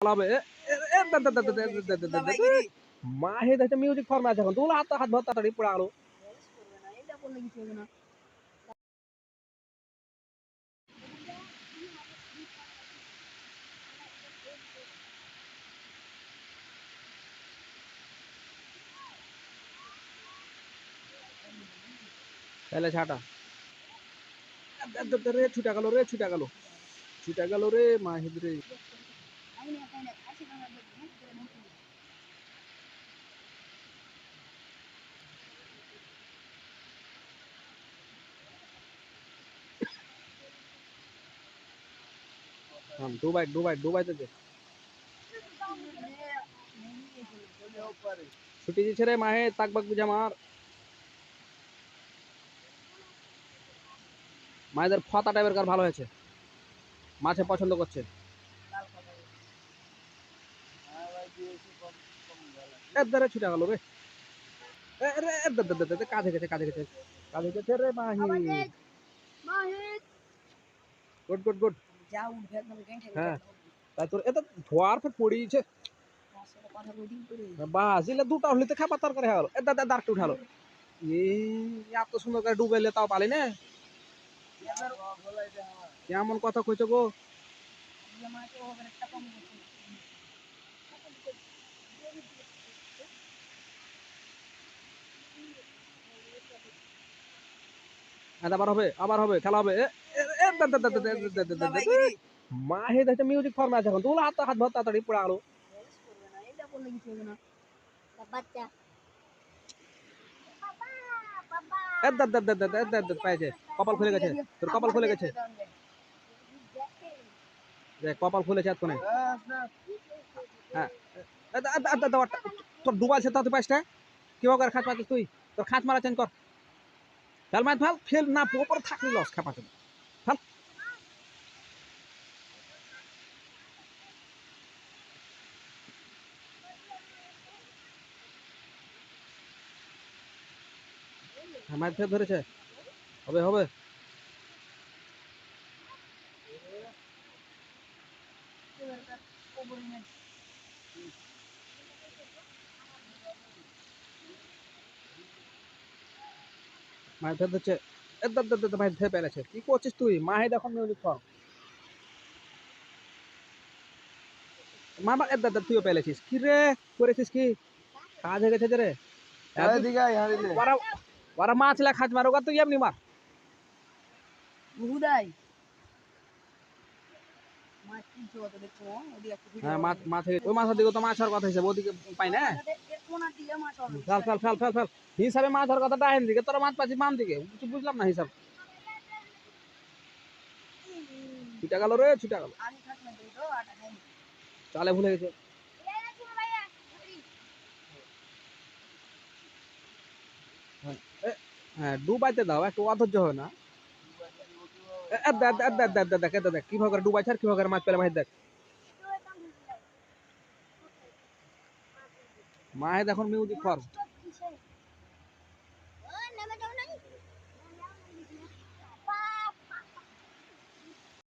চালাবে মাহিদ মিউজিক ফর্মে আছে এখন তোলা হাত হাত ভাত তাড়াতাড়ি পড়ে আলো তাহলে ছাটা রে ছুটা গেল রে ছুটা গেল ছুটা গেল রে মাহিদ রে ربنا كانت حسنة وجدناها جدا ممكن हम दुबई दुबई दुबई तो छुट्टी जी रे माहे ताक बक बुझा मार মায়েদের ফাতা টাইপের কার ভালো হয়েছে মাছে পছন্দ করছে গেল রে। গেছে গেছে। গেছে রে মাহি গুড গুড গুড। দুটা হ্যাঁ, তো করে উঠালো সুন্দর করে ডুবাইলে তাও কেমন কথা কইছো গো। হ্যাঁ আবার হবে আবার হবে খেলা হবে মাহে দেখছে মিউজিক ফর্মে আছে এখন তোলা হাত হাত ভর তাড়াতাড়ি পড়ে আলো কপাল খুলে গেছে তোর কপাল খুলে গেছে দেখ কপাল খুলেছে এতক্ষণে হ্যাঁ তোর ডুবাইছে তা তুই পাইস না কীভাবে খাট পাচ্ছিস তুই তোর খাট মারা চেঞ্জ কর তাহলে মাছ ভালো, ফেল না পরে থাকলে লস খাপা তুমি ভালো? হ্যাঁ, মাছ ফেল ধরেছে। হবে হবে। Thank you. মায়ের ধরে ধরছে একদম মায়ের ধরে পেরেছে কী করছিস তুই? মায়ের এখন ইউনিফর্ম মামা এর দাদা তুইও পেলেছিস কি রে? করেছিস কি? কাজ হয়ে গেছে রে? ওরা মাছ লেখা খাজ মারো তো এমনি মার। বুহুদাই মাছ মাছ ওই মাছ দিকে তো মাছ আর কথা হিসেবে ওদিকে পাই না? Fail fail fail fail fail হিসাবে মাছ হওয়ার কথাটা আইন দিকে তোরা মাছ পাচ্ছিস বাম দিকে কিছু বুঝলাম না হিসাব ছুটে গেল রে ছুটে গেল আমি খাট না দিই তো আটা খাই চালে ভুলে গেছে হ্যাঁ ডুবাইতে দাও একটু অধৈর্য হয় না এ, এ, দেখ দেখ দেখ দেখ দেখ দেখ এ, দেখ কীভাবে করে ডুবাইছে আর কীভাবে করে মাছ পেলে মাছ দেখ মাহেদ এখন মিউজিক ফার্স্ট